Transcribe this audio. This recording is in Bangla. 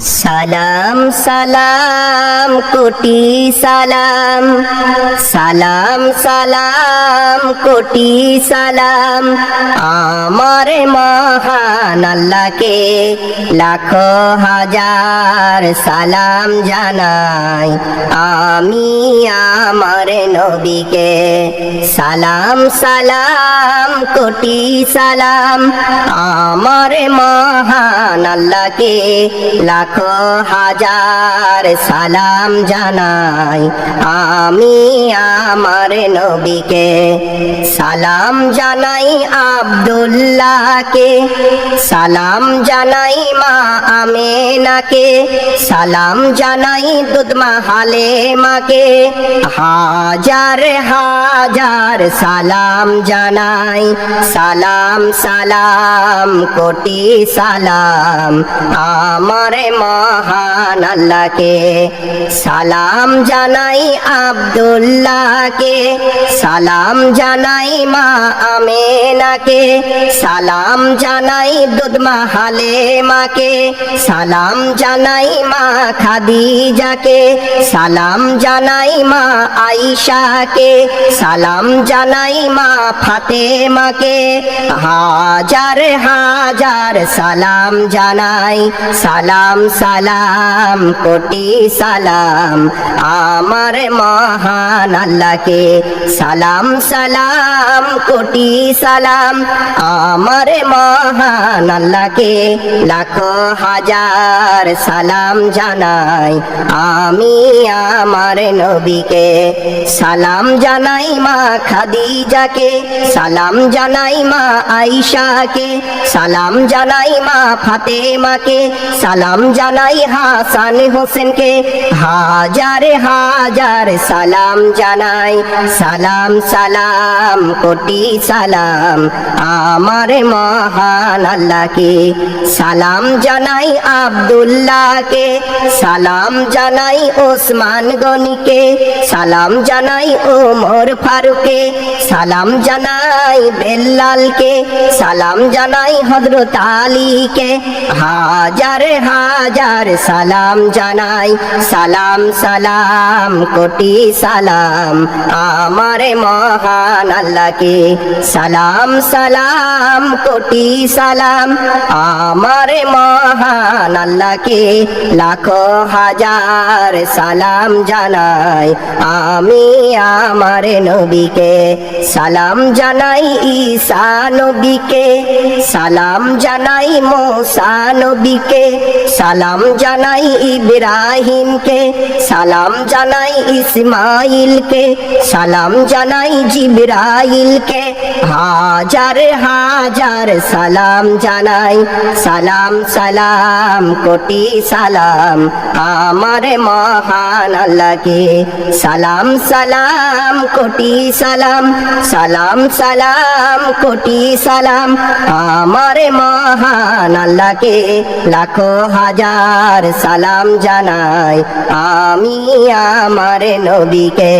সালাম সালাম, কোটি সালাম। সালাম সালাম, কোটি সালাম। আমার মহান আল্লাহকে লাখ হাজার সালাম জানাই। আমি আমার নবীকে সালাম সালাম, কোটি সালাম। আমার মহান আল্লাহকে লাখো হাজার সালাম জানাই আমি আমার নবীকে সালাম জানাই আব্দুল্লাহকে সালাম জানাই মা আমেনাকে সালাম জানাই দুধমা হালে মাকে হাজার হাজার সালাম জানাই সালাম সালাম কোটি সালাম আমার মহান আল্লাহকে সালাম জানাই আব্দুল্লাহকে সালাম জানাই মা আমেনাকে সালাম জানাই দুধমা হালে মাকে সালাম জানাই মা খাদিজাকে সালাম জানাই মা আইসাকে সালাম জানাই মা ফাতেমাকে হাজার হাজার সালাম জানাই সালাম সালাম, কোটি সালাম। আমার মহান আল্লাহকে সালাম সালাম, কোটি সালাম। আমার মহান আল্লাহকে লাখো হাজার সালাম জানাই। আমি আমার নবীকে সালাম জানাই মা খাদিজাকে, সালাম জানাই মা আইসাকে সালাম জানাই মা ফাতেমাকে, সালাম জানাই হাসান হোসেনকে। হাজার হাজার সালাম জানাই। সালাম সালাম, কোটি সালাম আমার মহান আল্লাহকে। সালাম জানাই আব্দুল্লাহকে। সালাম জানাই ওসমান গনিকে। সালাম জানাই ওমর ফারুকে সালাম জানাই বেল্লালকে। সালাম জানাই হজরত আলীকে। হাজার হাজার সালাম জানাই। সালাম সালাম, কোটি সালাম। আমার মহান আল্লাহকে। সালাম সালাম, কোটি সালাম। আমার মহান আল্লাহকে। লাখো হাজার সালাম জানাই। আমি আমার নবীকে। সালাম জানাই ঈসা নবীকে। সালাম জানাই মোসা নবীকে। সালাম জানাই ইব্রাহিমকে সালাম জানাই ইসমাইলকে সালাম জানাই জিব্রাইলকে হাজার হাজার সালাম জানাই সালাম সালাম কোটি সালাম আমার মহান আল্লাহকে সালাম সালাম কোটি সালাম সালাম সালাম কোটি সালাম আমার মহান আল্লাহকে লাখো হাজার সালাম জানাই আমি আমার নবীকে।